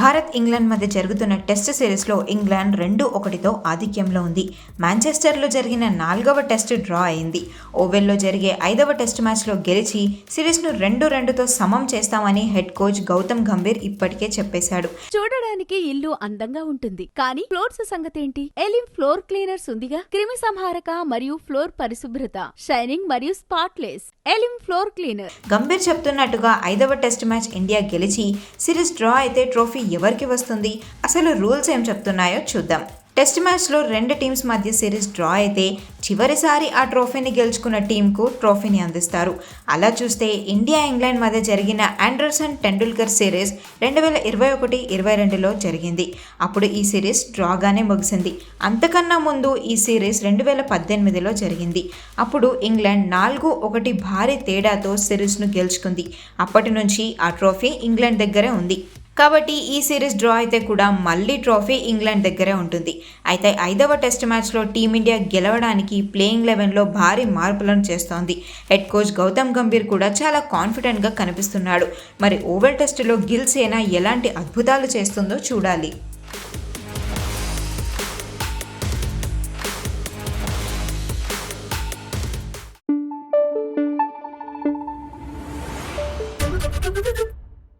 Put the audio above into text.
Bharat England మధ్య జరుగుతున్న test సిరీస్లో ఇంగ్లాండ్ రెండు ఒకటితో ఆధిక్యంలో ఉంది. మాంచెస్టర్లో జరిగిన నాలుగవ టెస్ట్ డ్రా అయింది. ఓవెల్లో జరిగే ఐదవ టెస్ట్ మ్యాచ్లో గెలిచి సిరీస్ను రెండు రెండుతో సమం చేస్తామని హెడ్ కోచ్ గౌతమ్ గంభీర్ ఇప్పటికే చెప్పేశాడు. చూడడానికి ఇల్లు అందంగా ఉంటుంది. కానీ ఫ్లోర్స్ సంగతేంటి? ఎలిమ్ ఫ్లోర్ క్లీనర్స్ ఉందిగా? క్రిమి సంహారక మరియు ఫ్లోర్ పరిశుభ్రత షైనింగ్ మరియు spotless. Elim floor cleaner. Gambhir చెప్తున్నట్టుగా ఐదవ టెస్ట్ మ్యాచ్ ఇండియా గెలిచి సిరీస్ డ్రా అయితే ట్రోఫీ ఎవరికి వస్తుంది? అసలు రూల్స్ ఏం చెప్తున్నాయో చూద్దాం. టెస్ట్ మ్యాచ్లో రెండు టీమ్స్ మధ్య సిరీస్ డ్రా అయితే చివరిసారి ఆ ట్రోఫీని గెలుచుకున్న టీంకు ట్రోఫీని అందిస్తారు. అలా చూస్తే ఇండియా ఇంగ్లాండ్ మధ్య జరిగిన ఆండర్సన్ టెండూల్కర్ సిరీస్ రెండు వేల ఇరవై ఒకటి ఇరవై రెండులో జరిగింది. అప్పుడు ఈ సిరీస్ డ్రాగానే ముగిసింది. అంతకన్నా ముందు ఈ సిరీస్ రెండు వేల పద్దెనిమిదిలో జరిగింది. అప్పుడు ఇంగ్లాండ్ నాలుగు ఒకటి భారీ తేడాతో సిరీస్ను గెలుచుకుంది. అప్పటి నుంచి ఆ ట్రోఫీ ఇంగ్లాండ్ దగ్గరే ఉంది. కాబట్టి ఈ సిరీస్ డ్రా అయితే కూడా మళ్ళీ ట్రోఫీ ఇంగ్లాండ్ దగ్గరే ఉంటుంది. అయితే ఐదవ టెస్ట్ మ్యాచ్లో టీమిండియా గెలవడానికి ప్లేయింగ్ లెవెన్లో భారీ మార్పులను చేస్తోంది. హెడ్ కోచ్ గౌతమ్ గంభీర్ కూడా చాలా కాన్ఫిడెంట్గా కనిపిస్తున్నాడు. మరి ఓవర్ టెస్టులో గిల్ సేనా ఎలాంటి అద్భుతాలు చేస్తుందో చూడాలి.